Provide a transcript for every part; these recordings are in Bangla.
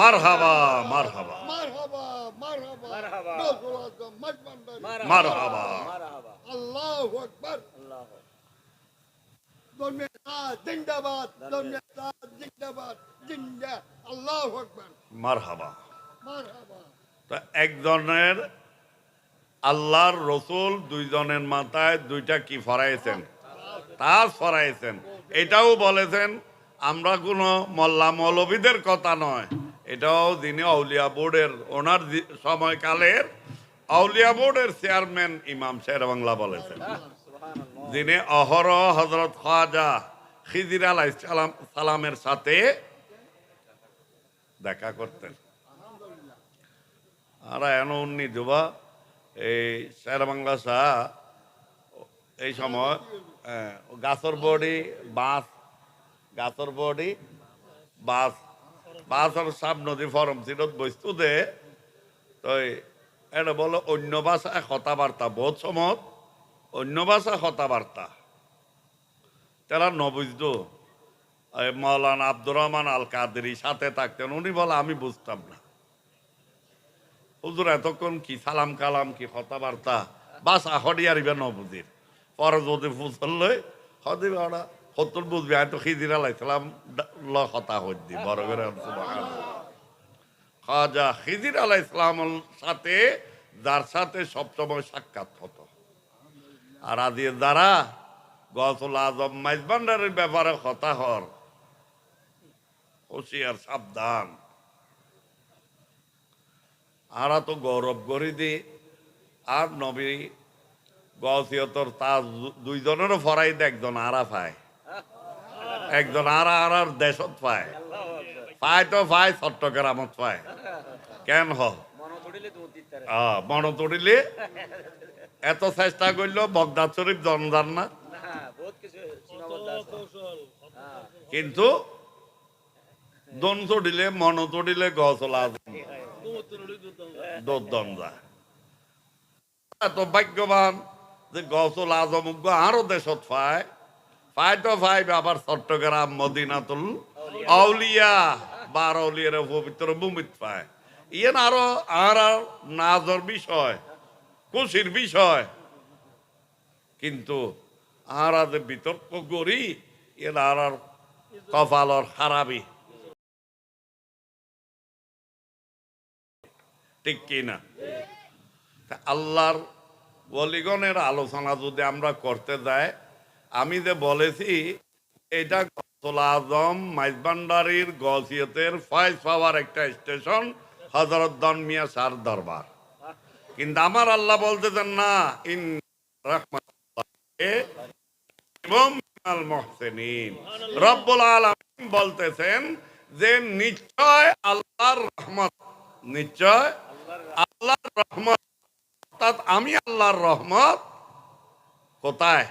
মারহাবা মারহাবা। মারহাবা আল্লাহু আকবার। আল্লাহ জিন্দাবাদ জিন্দাবাদ জিন্দা। আল্লাহু আকবার। মারহাবা। মারহাবা। তো একজনের আল্লাহর রসুল দুইজনের মাথায় দুইটা কি ফরাইছেন? তাজ ফরাইছেন। এটাও বলেছেন আমরা কোনো মোল্লা মৌলবীদের কথা নয়। এটাও যিনি আউলিয়া বোর্ডের ওনার সময়কালের আউলিয়া বোর্ডের চেয়ারম্যান ইমাম শের বাংলা বলেছেন। যিনি অহরহ হজরত খাজা খিজির আলাই সালাম সালামের সাথে দেখা করতেন। আর এন উন্নি যুবা, এই শের বাংলা শাহ, এই সময় গাছর বডি, বাঁশ গাছর বডি বাস বাসর সাপ নদী ফরম সিরত বস্তু দে। তো এটা বলো অন্য ভাষায় কথাবার্তা বহুত সময় অন্য ভাষা কথাবার্তা তারা নবুঝতো মৌলানা আব্দুর রহমান আল কাদেরি সাথে থাকতেন উনি বলে আমি বুঝতাম না। হুজুর এতক্ষণ কি সালাম কালাম, কি কথাবার্তা বাস আহরি আরিবে নবুজির পরে যদি ফুসল লই হদিবে ওরা সত্তর বুঝবে হয়তো খিদির আলাইসালাম ল কথা হদ্দি বড় করে খাজা সাথে, যার সাথে সবসময় সাক্ষাৎ হতো। আর আদির দ্বারা গসল আজম মাইজবান্ডারের ব্যাপারে কথা হর। হুশিয়ার সাবধান। আরা তো গৌরব করি দি, আর নবী গসিয়তর তার দুইজনেরও ফরাই একজন আরা পায় একজন আরা আরার দেশত পায়। পায় তো পায় চট্টগ্রামত পায়। কেন হ? তড়িলে তো দিতারে আহ, তড়িলে এত চেষ্টা করল বগদাদ শরীফ জনজান না। কিন্তু দন চড়িলে মন চড়িলে গছলা এত ভাগ্যবান যে গছল আজম আরও দেশত পায়। পায় তো পাই আবার চট্টগ্রাম, মদিনাতুল আউলিয়া, বার আউলিয়ার পবিত্র ভূমিত পায়। ইয়েন আরও, আর নাজর বিষয়, খুশির বিষয়। কিন্তু আর বিতর্ক করি এর আর কপালর খারাপই ঠিক কি না? আল্লাহর বলিগণের আলোচনা যদি আমরা করতে যাই আমি যে বলেছি, এটা গসল আজম মাইজবান্ডারির গসিয়তের ফয়েজ পাওয়ার একটা স্টেশন হজরত দন মিয়া সার দরবার। কিন্তু আমার আল্লাহ বলতেছেন, না ইন বলতেছেন যে, নিশ্চয় আল্লাহর রহমত, নিশ্চয় আল্লাহর রহমত, অর্থাৎ আমি আল্লাহর রহমত কোথায়?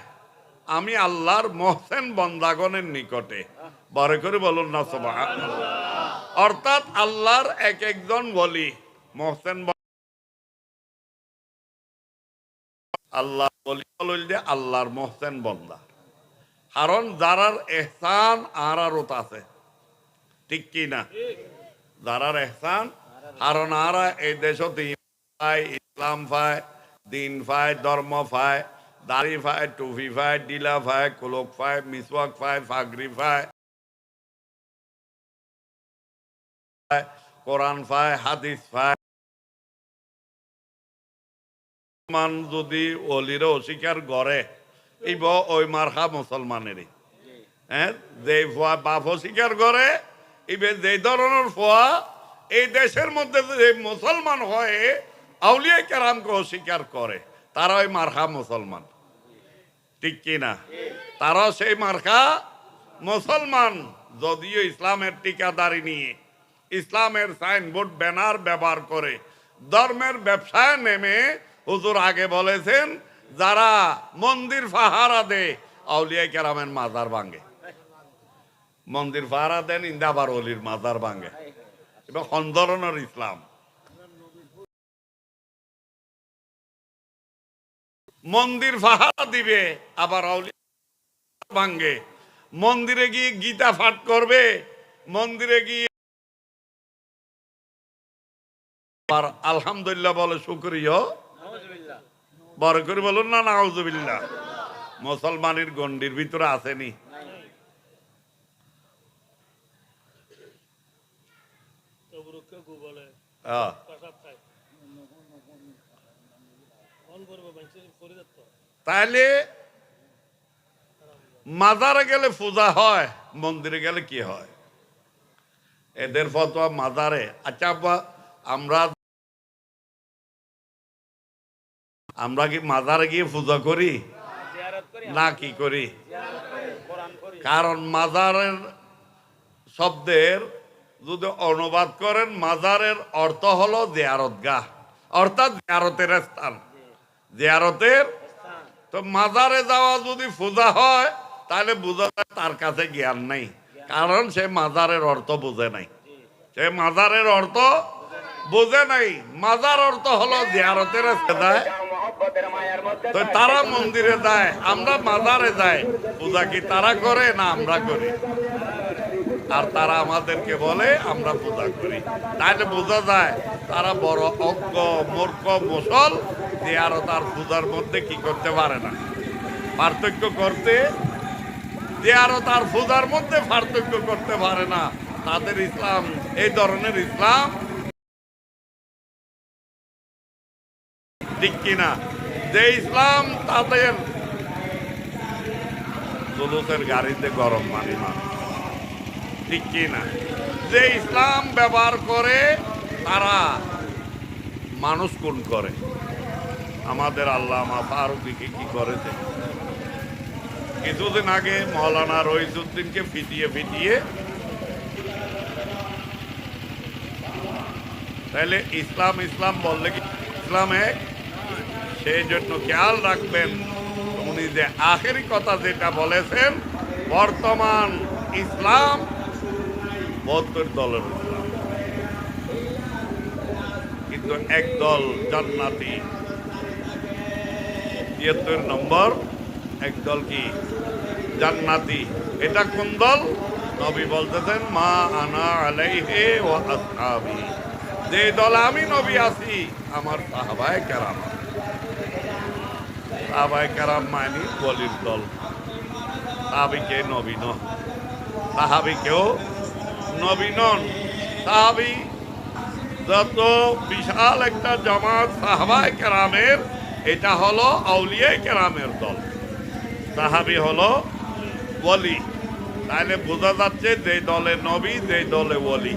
আমি আল্লাহর মহসেন বন্দাগণের নিকটে। বড় করে বলুন না, সুবহানাল্লাহ। অর্থাৎ আল্লাহর এক একজন বলি, মহসেন আল্লাহ বলি বলল যে আল্লাহর মহসেন বন্দা। কারণ যারার এহসান আর আরত আছে। ঠিক কি না? যারার এহসান কারণ আরা এই দেশত ইমান পায়, ইসলাম পায়, দিন পায়, ধর্ম পায় দাড়ি পায় টুফি পায় ডিলা পায় কুলক পায় মিসওয়াক পায় ফাগরি পায় কোরআন পায় হাদিস পায় মুসলমান যদি অলিরে অস্বীকার করে এই ওই মার্খা মুসলমানেরই। হ্যাঁ যে ফোয়া বাপ অস্বীকার করে ইবে যে ধরনের ফোয়া এই দেশের মধ্যে যে মুসলমান হয়ে আউলিয়া কেরামকে অস্বীকার করে। তারা ওই মার্খা মুসলমান। ঠিক কি না তারা সেই মার্খা মুসলমান, যদিও ইসলামের টিকাদারি নিয়ে। ইসলামের সাইনবোর্ড, ব্যানার ব্যবহার করে। ধর্মের ব্যবসায় নেমে হুজুর আগে বলেছেন, যারা মন্দির ফাহারা দে, আউলিয়া কেরামের মাজার ভাঙ্গে মন্দির ফাহারা দেন, ইন্দাবার অলির মাজার ভাঙ্গে এটা সন্দরণের ইসলাম। মন্দির ফাহারা দিবে আবার ভাঙ্গে মন্দিরে গিয়ে গীতা পাঠ করবে মন্দিরে গিয়ে আর আলহামদুলিল্লাহ বলে শুক্রিয়। নাউজুবিল্লাহ বড় করে বলুন না নাউজুবিল্লাহ। মুসলমানের গন্ডির ভিতরে আসেনি। তাহলে মাজারে গেলে পূজা হয় মন্দিরে গেলে কি হয়? এদের ফতোয়া মাজারে। আচ্ছা আমরা আমরা কি মাজারে গিয়ে পূজা করি? না কি করি। কারণ মাজারের শব্দের যদি অনুবাদ করেন মাজারের অর্থ হলো জিয়ারতগাহ অর্থাৎ জিয়ারতের স্থান। জিয়ারতের? তো মাজারে যাওয়া যদি পূজা হয়, তাহলে বোঝা যায় তার কাছে জ্ঞান নেই। কারণ সে মাজারের অর্থ বোঝে নাই। সে মাজারের অর্থ বোঝে নাই। মাজার অর্থ হলো জিয়ারতের তো তারা মন্দিরে যায়, আমরা মাজারে যাই। পূজা কি তারা করে না আমরা করি? আর তারা আমাদেরকে বলে, আমরা পূজা করি। তাহলে বোঝা যায়, তারা বড় অজ্ঞ, মূর্খ, মুসল জিয়ারত আর পূজার মধ্যে কি করতে পারে না। পার্থক্য করতে জিয়ারত আর পূজার মধ্যে পার্থক্য করতে পারে না, তাদের ইসলাম, এই ধরনের ইসলাম ঠিক কিনা? যে ইসলাম তাদের জুলুসের গাড়িতে গরম মানি না ঠিক কি না যে ইসলাম ব্যবহার করে, তারা মানুষ কোন করে। আমাদের আল্লাহ ফারুকিকে কি করেছে? কিছুদিন আগে মৌলানা রহিসুদ্দিনকে ফিটিয়ে ফিটিয়ে, তাহলে ইসলাম ইসলাম বললে কি? ইসলাম এক সেই জন্য খেয়াল রাখবেন, উনি যে আখেরি কথা যেটা বলেছেন, বর্তমান ইসলাম বৌদ্ধের দলের কিন্তু একদল জান্নাতি। তিয়াত্তর নম্বর একদল কি? জান্নাতি। এটা কোন দল? নবী বলতেছেন, মা আনা আলাইহে ও আসহাবি। যে দল আমি নবী আছি, আমার সাহাবায় কেরাম। সাহাবায় কেরাম মানি বলির দল। সাহাবিকে নবী নন সাহাবিকেও নবী নন সাহাবি যত বিশাল একটা জামাত সাহাবায় কেরামের, এটা হলো আউলিয়া কেরামের দল। সাহাবি হলো ওলি। তাহলে বোঝা যাচ্ছে যে দলে নবী, যে দলে ওলি।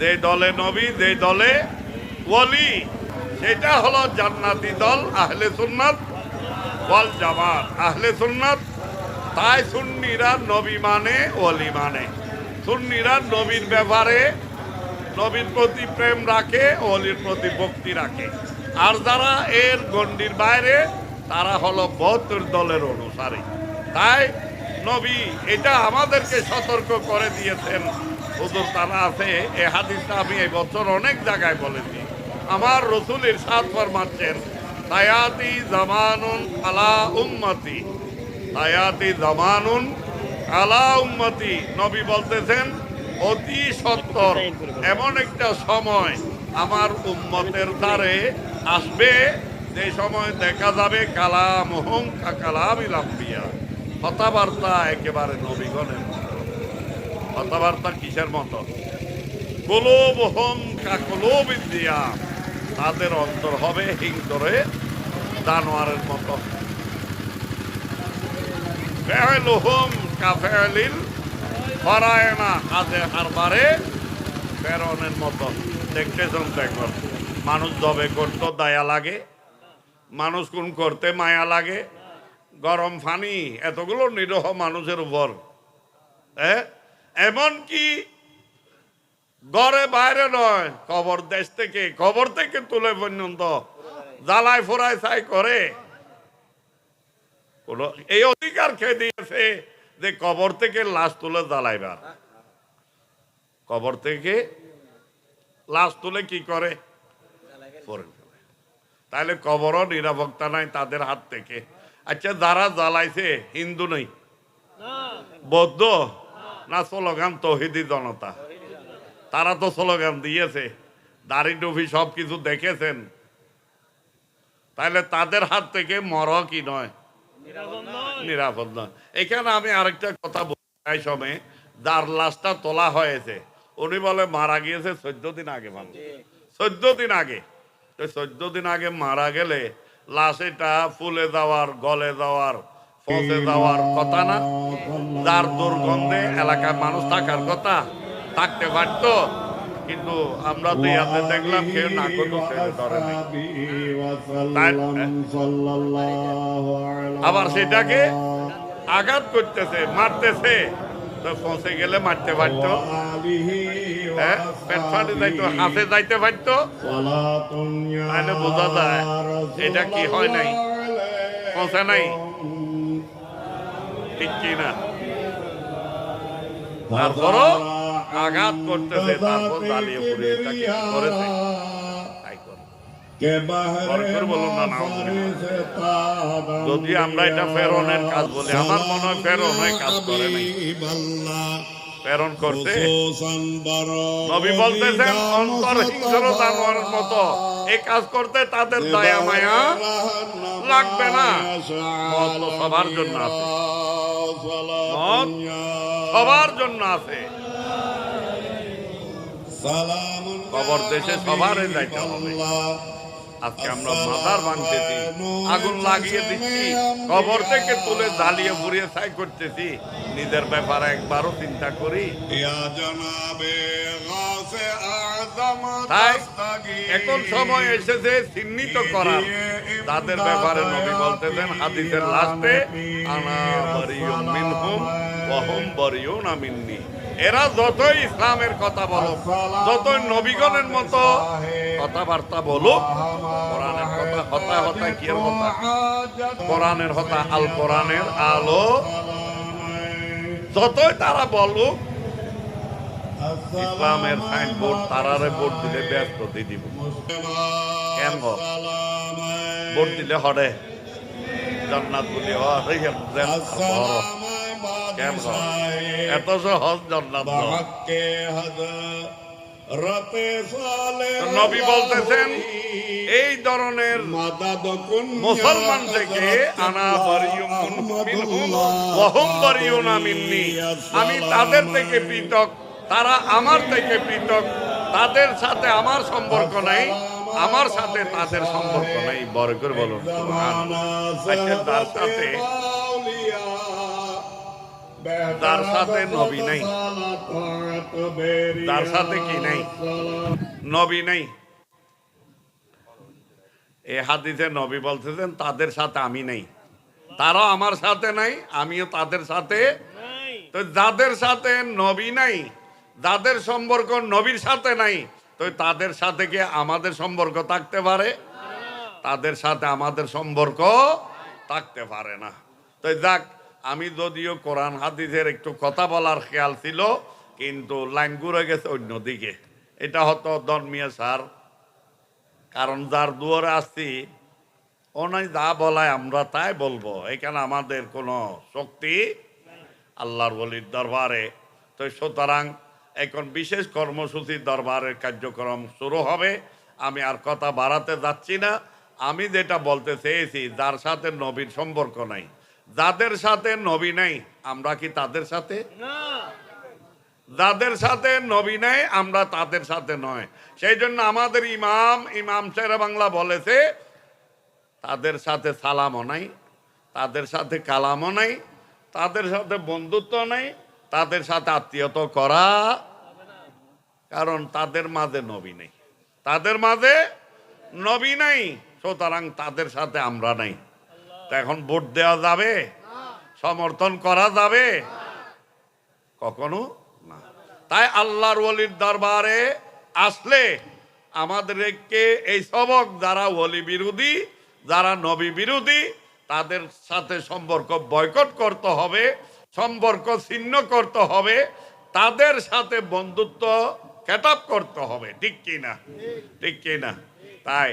যে দলে নবী, যে দলে ওলি। সেটা হলো জান্নাতি দল আহলে সুন্নাত বল জামাত। আহলে সুন্নাত, তাই সুন্নিরা নবী মানে ওলি মানে। সুন্নিরা নবীর ব্যাপারে নবীর প্রতি প্রেম রাখে, অলির প্রতি ভক্তি রাখে। আর যারা এর গণ্ডির বাইরে, তারা হলো বহত্তর দলের অনুসারী। তাই নবী এটা আমাদেরকে সতর্ক করে দিয়েছেন। হুজুর তারা আছে, এ হাদিসটা আমি এই বছর অনেক জায়গায় বলেছি। আমার রসুলের সাত ফরমাচ্ছেন তায়াতি জামানুন আলা উম্মতি। তায়াতি জামানুন আলা উম্মতি, নবী বলতেছেন, অতি সত্তর। এমন একটা সময় আমার উম্মতের দ্বারে আসবে, যে সময় দেখা যাবে, কালাম হোম কালাম ইলাম্বিয়া। কথাবার্তা একেবারে নবীগণের মতো। কথাবার্তা কিসের মতো? কলোব হোম কাকলোব দিয়া তাদের অন্তর হবে হিংসরে জানোয়ারের মতো। ফেহলুহুম কাফেলিল ফরায়না কাজে হারবারে ফেরনের মতো দেখতেছেন তো একবার। মানুষ জবে করতো, দয়া লাগে। মানুষ কোন করতে মায়া লাগে। গরম ফানি, এতগুলো নিরহ মানুষের উপর। হ্যাঁ এমনকি ঘরে বাইরে নয়, কবর দেশ থেকে, কবর থেকে তুলে পর্যন্ত। জ্বালায় ফোরায় ছাই করে। কোন এই অধিকার খেয়ে দিয়েছে যে কবর থেকে লাশ তুলে জ্বালাইবার কবর থেকে লাশ তুলে কি করে? তাহলে কবরও নিরাপত্তা নাই তাদের হাত থেকে। আচ্ছা যারা জ্বালাইছে, হিন্দু নেই? বৌদ্ধ? না স্লোগান, তহিদি জনতা? তারা তো স্লোগান দিয়েছে, দাড়ি টুপি সব কিছু দেখেছেন। তাহলে তাদের হাত থেকে মর কি নয়? নিরাপদ নয় এখানে আমি আরেকটা কথা বলি সময় যার লাশটা তোলা হয়েছে। উনি বলে মারা গিয়েছে চোদ্দ দিন আগে মানুষ চোদ্দ দিন আগে। তো চোদ্দ দিন আগে মারা গেলে লাশ এটা ফুলে যাওয়ার গলে যাওয়ার পচে যাওয়ার কথা না। যার দুর্গন্ধে এলাকার মানুষ থাকার কথা থাকতে পারতো। কিন্তু আমরা তো ইয়াতে দেখলাম কেউ না কোনো ধরে আবার সেটাকে আঘাত করতেছে মারতেছে। তো পৌঁছে গেলে মারতে পারতো। হ্যাঁ পেট ফাটে যাইতো হাতে যাইতে পারতো। তাহলে বোঝা যায় এটা কি হয় নাই। পৌঁছে নাই। ঠিক কি না? তারপরও আঘাত করতেছে তারপর জ্বালিয়ে পুড়িয়ে এটা কি করেছে? তাই করে। যদি আমরা এটা ফেরনের কাজ বলি আমার মনে হয় ফেরন কাজ করে নাই। প্রেরণ করতে নবী বলতেছেন অন্তর হিংস্র মতো। এই কাজ করতে তাদের দয়া মায়া লাগবে না। মত সবার জন্য আছে। সবার জন্য আছে। কবর দেশে সবার যাইতে হবে। আজকে আমরা মাথার ভাঙতেছি আগুন লাগিয়ে দিচ্ছি কবর থেকে তুলে জ্বালিয়ে পুড়িয়ে ছাই করতেছি। নিজের ব্যাপারে একবারও চিন্তা করি। তাই এখন সময় এসেছে চিহ্নিত করার। তাদের ব্যাপারে নবী বলতেছেন হাদিসের লাস্টে আনা বারিয়ুম মিনহুম ওয়া হুম বারিয়ুনা মিন্নি। এরা যতই ইসলামের কথা বলো যতই নবীগণের মতো কথাবার্তা বলো কোরআনের কথা হতা হতা কি হতা? কোরআনের হতা আল কোরআনের আলো। যতই তারা বলুক ইসলামের সাইনবোর্ড তারারে ভোট দিলে ব্যস্ত দিয়ে দিব। কেন? ভোট দিলে হরে। জান্নাত বলি হরে। কেন এত সহজ জান্নাত নবী বলতেছেন এই ধরনের মুসলমান থেকে আনা আমি তাদের থেকে পৃথক তারা আমার থেকে পৃথক তাদের সাথে আমার সম্পর্ক নাই আমার সাথে তাদের সম্পর্ক নাই বড় বলুন তার সাথে তার সাথে নবী নাই। তার সাথে কি নাই? নবী নাই। এই হাদিসে নবী বলতেছেন তাদের সাথে আমি নাই। তারাও আমার সাথে নাই আমিও তাদের সাথে তো যাদের সাথে নবী নাই যাদের সম্পর্ক নবীর সাথে নাই তো তাদের সাথে কি আমাদের সম্পর্ক থাকতে পারে? তাদের সাথে আমাদের সম্পর্ক থাকতে পারে না। তো যাক আমি যদিও কোরআন হাদিসের একটু কথা বলার খেয়াল ছিল, কিন্তু লাইন ঘুরে গেছে অন্যদিকে এটা হতো ধর্মীয় সার। কারণ যার দুয়ারে আসছি ওনাই যা বলায় আমরা তাই বলব। এখানে আমাদের কোনো শক্তি আল্লাহর বলির দরবারে। তো সুতরাং এখন বিশেষ কর্মসূচির দরবারের কার্যক্রম শুরু হবে। আমি আর কথা বাড়াতে যাচ্ছি না। আমি যেটা বলতে চেয়েছি, যার সাথে নবীর সম্পর্ক নাই। যাদের সাথে নবী নাই আমরা কি তাদের সাথে? যাদের সাথে নবী নাই আমরা তাদের সাথে নয়। সেই জন্য আমাদের ইমাম ইমাম শেরে বাংলা বলেছে তাদের সাথে সালামও নাই তাদের সাথে কালামও নাই তাদের সাথে বন্ধুত্ব নাই তাদের সাথে আত্মীয়ত করা কারণ তাদের মাঝে নবী নেই। তাদের মাঝে নবী নাই সুতরাং তাদের সাথে আমরা নাই। তা এখন ভোট দেওয়া যাবে? সমর্থন করা যাবে? কখনো না। তাই আল্লাহর ওলির দরবারে আসলে আমাদেরকে এই সবক যারা ওলি বিরোধী, যারা নবী বিরোধী, তাদের সাথে সম্পর্ক বয়কট করতে হবে, সম্পর্ক ছিন্ন করতে হবে, তাদের সাথে বন্ধুত্ব ক্যাটাপ করতে হবে। ঠিক কি না ঠিক কি না তাই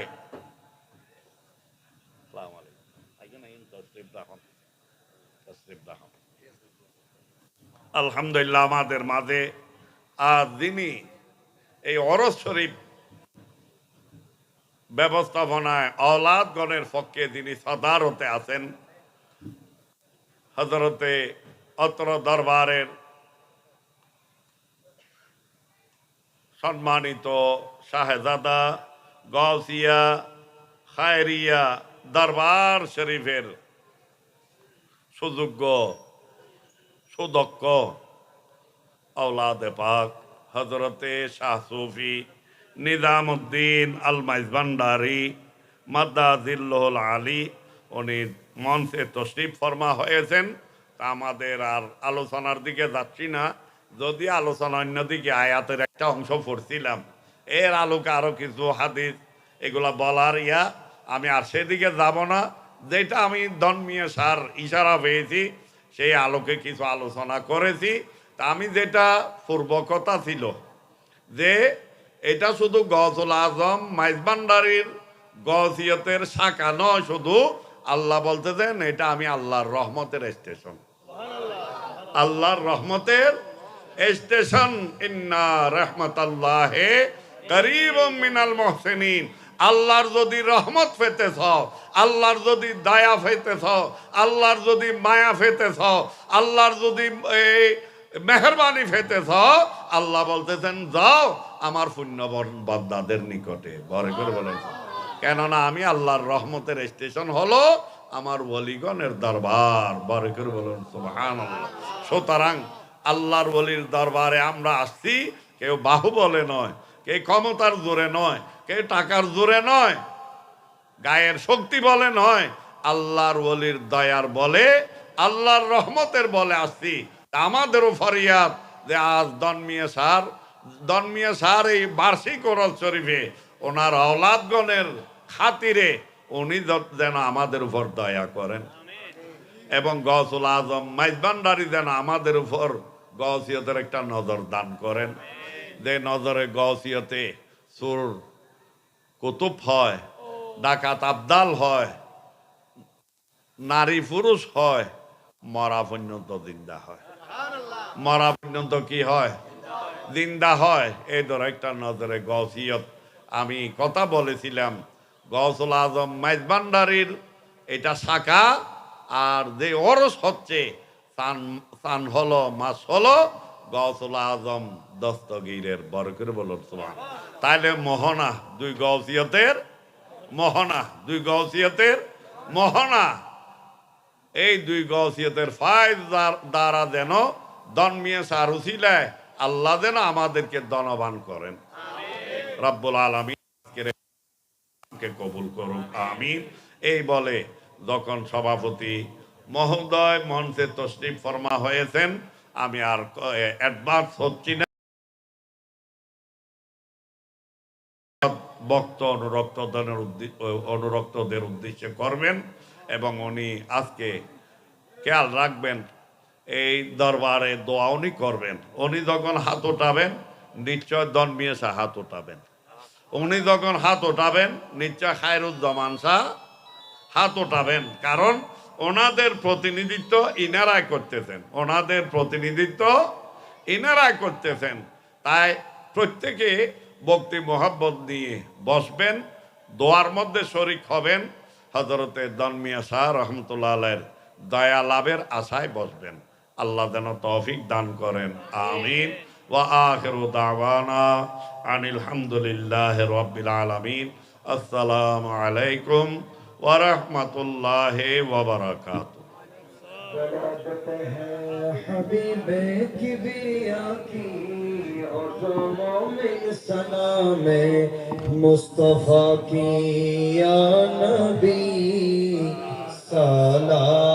আলহামদুলিল্লাহ আমাদের মাঝে আর যিনি এই অরস শরীফ ব্যবস্থাপনায় অলাদগণের পক্ষে তিনি সদারতে আছেন হজরতে অত্র দরবারের সম্মানিত শাহজাদা গৌসিয়া খায়রিয়া দরবার শরীফের সুযোগ্য সুদক্ষ। আওলাদে পাক হজরতে শাহ সুফি নিজাম নিজামুদ্দিন আল মাইজবান্ডারি মাদ্দাজিল্লুল আলী, উনি মঞ্চে তশরিফ ফরমা হয়েছেন। তা আমাদের আর আলোচনার দিকে যাচ্ছি না। যদি আলোচনা অন্যদিকে আয়াতের একটা অংশ পড়ছিলাম, এর আলোকে আরও কিছু হাদিস এগুলা বলার ইয়া, আমি আর সেদিকে যাব না। যেটা আমি দন্মিয়ে সার ইশারা পেয়েছি সেই আলোকে কিছু আলোচনা করেছি। তা আমি যেটা পূর্ব কথা ছিল যে এটা শুধু গজল আজম মাইজবান্ডারির গজিয়তের শাখা নয়, শুধু আল্লাহ বলতেছেন, এটা আমি আল্লাহর রহমতের স্টেশন। আল্লাহর রহমতের স্টেশন। ইন্না রহমতাল্লাহে করিব মিনাল মহসেনিন। আল্লাহর যদি রহমত পেতেছ আল্লাহর যদি দায়া দয়া পেতেছ আল্লাহর যদি মায়া পেতেছ আল্লাহর যদি এই মেহরবানি পেতেছ আল্লাহ বলতেছেন, যাও আমার পুণ্য বদ্দাদের নিকটে। বরে করে বলেন। কেননা আমি আল্লাহর রহমতের স্টেশন হলো আমার ওলিগণের দরবার। বরে করে বলেন সুবহান সুতরাং আল্লাহর বলির দরবারে আমরা আসছি, কেউ বাহু বলে নয়। কেউ ক্ষমতার জোরে নয়, কে টাকার জোরে নয়, গায়ের শক্তি বলে নয়, আল্লাহর ওলির দয়ার বলে, আল্লাহর রহমতের বলে আসছি। আমাদেরও ফরিয়াদ যে আজ দনমিয়া সার দনমিয়া সার এই বার্ষিক ওরল শরীফে ওনার অলাদগণের খাতিরে উনি যেন আমাদের উপর দয়া করেন। এবং গসুল আজম মাইজবান্ডারি যেন আমাদের উপর গসিয়তের একটা নজর দান করেন। যে নজরে গসিয়তে সুর কুতুব হয়, ডাকাত আবদাল হয়, নারী পুরুষ হয়, মরা পর্যন্ত দিন্দা হয়। মরা পর্যন্ত কি হয়? দিন্দা হয়। এই ধরো একটা নজরে গসিয়ত আমি কথা বলেছিলাম গসুল আজম মাইজবান্ডারির এটা শাখা, আর যে অরস হচ্ছে, সান সান হলো, মাস হলো গসুল আজম দস্তগীরের বরকের বলুন তাইলে মোহনা দুই গৌসিয়তের মোহনা দুই গৌসিয়তের মোহনা এই দুই গৌসিয়তের ফায়দ দ্বারা যেন দনমিয়ে সারুসিলায় আল্লাহ যেন আমাদেরকে দনবান করেন। রব্বুল আলমী কবুল করুন আমিন। এই বলে যখন সভাপতি মহোদয় মঞ্চে তসলিফ ফরমা হয়েছেন আমি আর অ্যাডভান্স হচ্ছি না। বক্ত অনুরক্তদের উদ্দে- অনুরক্তদের উদ্দেশ্যে করবেন এবং উনি আজকে খেয়াল রাখবেন, এই দরবারে দোয়া উনি করবেন। উনি যখন হাত ওঠাবেন, নিশ্চয় দনমিয়ে শাহ হাত ওঠাবেন। উনি যখন হাত ওঠাবেন, নিশ্চয় খায়রুজ্জামান শাহ হাত ওঠাবেন। কারণ ওনাদের প্রতিনিধিত্ব ইনারাই করতেছেন। ওনাদের প্রতিনিধিত্ব ইনারাই করতেছেন। তাই প্রত্যেকে ভক্তি, মোহাব্বত নিয়ে বসবেন, দোয়ার মধ্যে শরিক হবেন। হজরতে দনমিয়া শাহ রহমতুল্লাহ আলের দয়া লাভের আশায় বসবেন। আল্লাহ যেন তৌফিক দান করেন। আমিন। আনিল হামদুলিল্লাহি রাব্বিল আলামিন। আসসালামু আলাইকুম ورحمت اللہ وبرکاتہ۔ حبیب کبریا کی اور میں سلام مصطفیٰ کی یا نبی سلام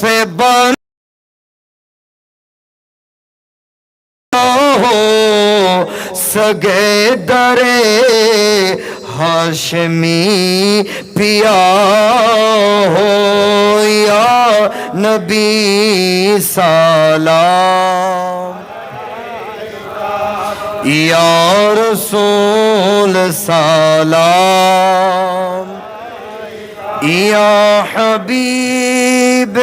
بن سگے درے ہاشمی پیا ہو۔ یا نبی سلام۔ یا رسول سلام۔ یا حبیب حبیب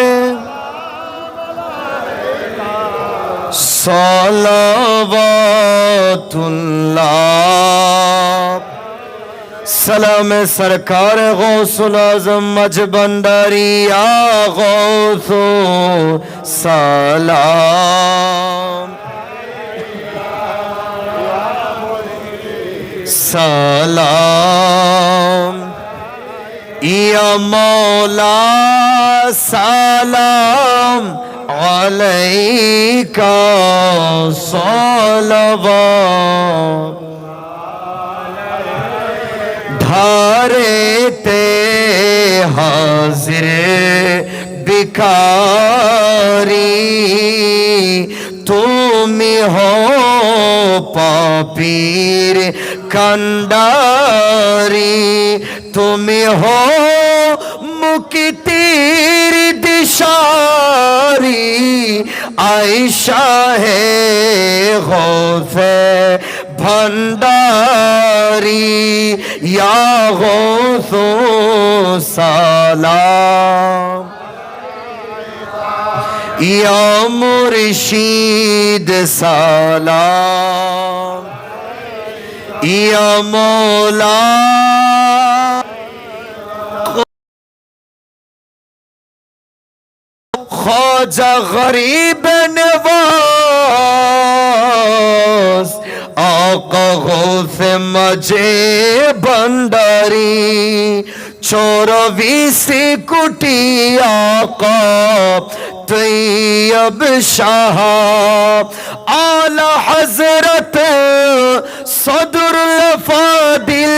صلوات اللہ۔ سلام سرکار غوث العظم مجبنداری یا غوث سلام سلام۔ ইয়া মৌলা সালাম আলাইকা সলবা ধারেতে হাজির বিকারি তুমি হো পাপীর কন্ডারি তুমি হো মুক্তির দিশারি আয়সা হে হোফে ভণ্ডারি ইয়া গো সালাম। ইয়া মুর্শিদ সালাম। ইয়া মৌলা খোঁজা গরিব নেবাস অকহো সে মজে বন্ডারি চোর বিশি কুটি অক তৈয়ব শাহ আলা হজরত সদরুল ফাদিল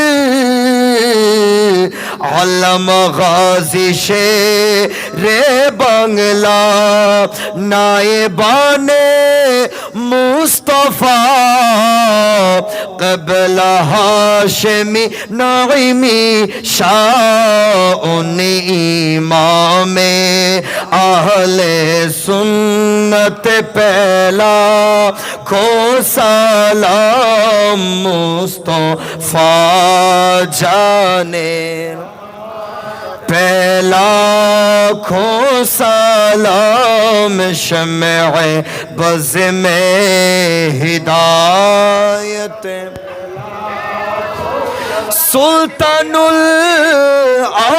আল্লামা গাজী শেখ বাংলা। নায়েবানে মুস্তফা। কবলা হাশমি নাইমি শাউন ইমামে। আহলে সুন্নত পেলা খো সালাম মুস্তফা پہلا کھو سلام شمع بز میں ہدایت۔ سلطان الاولیاء،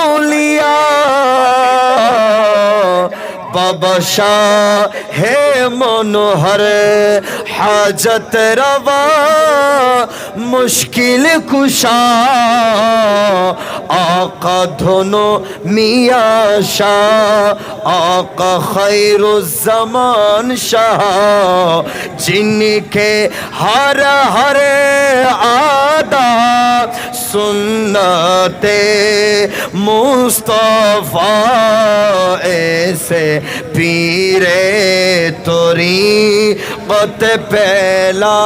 بابا شاہ ہے منوہر، حاجت روا، مشکل کشا আকা ধন মিয়াশা আকা খৈরুজ্জামান শাহ জিনকে হর হরে আদা, সুন্নতে মুস্তফা এসে পীরে তোরি কত পেলা।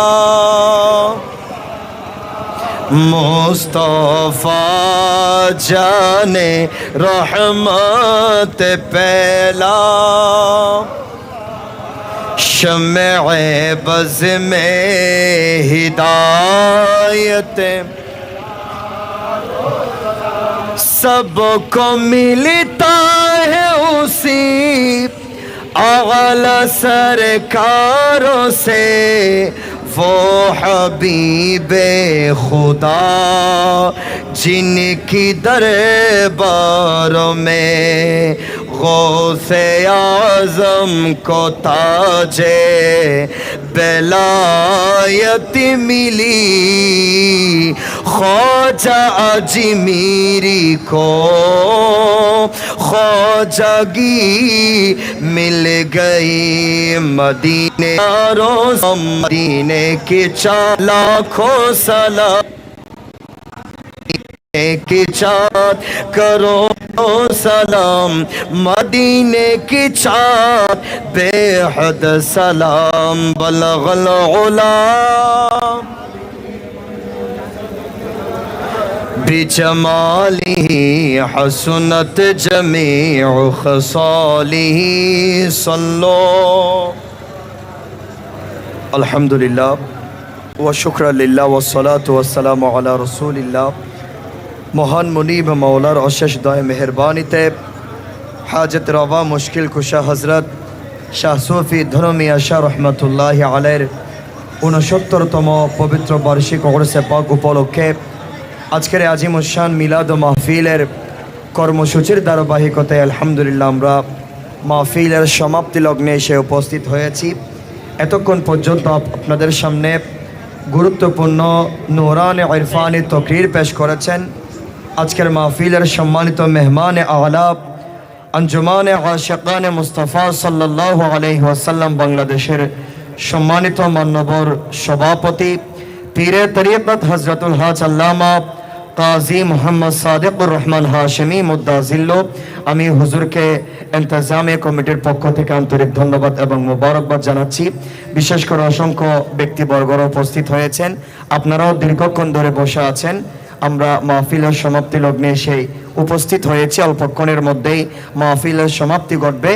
مصطفیٰ جانے رحمت پہلا شمع بز میں ہدایت۔ سب کو ملتا ہے اسی اغل سرکاروں سے۔ وہ حبیب خدا جن کی درباروں میں غوث اعظم کو تاجے ولایت ملی خواجہ آجی میری کو خواجگی مل گئی مدینے مدینے کے چالاکھوں سلام کی چاند کرو سلام، مدینے کی چاند، بے حد سلام، بلغ العلام بجماله حسنت جمیع خصالی صلو۔ الحمد وشکر للہ والصلاة والسلام علی رسول اللہ۔ মহান মুনিব মৌলার অশেষ দয় মেহরবানিতে হাজত রবা মুশকিল কুশা হজরত শাহ সুফি ধর্মিয়া শাহ রহমতুল্লাহ আলের উনসত্তরতম পবিত্র বার্ষিক ওরসে পাক উপলক্ষে আজকের আজিম উসান মিলাদ ও মাহফিলের কর্মসূচির ধারাবাহিকতায় আলহামদুলিল্লাহ আমরা মাহফিলের সমাপ্তি লগ্নে এসে উপস্থিত হয়েছি। এতক্ষণ পর্যন্ত আপনাদের সামনে গুরুত্বপূর্ণ নোরান ইরফানি তকরির পেশ করেছেন। আজকের মাহফিলের সম্মানিত মেহমান আলাপ আঞ্জুমান আশাকান মুস্তফা সাল্লাহ আলহি ওয়াসাল্লাম বাংলাদেশের সম্মানিত মান্যবর সভাপতি, পীরে তরিকত হজরতুল হাজ আল্লামা কাজী মোহাম্মদ সাদেকুর রহমান হাশমি মুদাজিল্ল আমি হুজুরকে এন্তেজামে কমিটির পক্ষ থেকে আন্তরিক ধন্যবাদ এবং মোবারকবাদ জানাচ্ছি। বিশেষ করে অসংখ্য ব্যক্তিবর্গরা উপস্থিত হয়েছেন। আপনারাও দীর্ঘক্ষণ ধরে বসে আছেন। আমরা মাহফিলের সমাপ্তি লগ্নে এসে উপস্থিত হয়েছি। অল্পক্ষণের মধ্যেই মাহফিলের সমাপ্তি ঘটবে।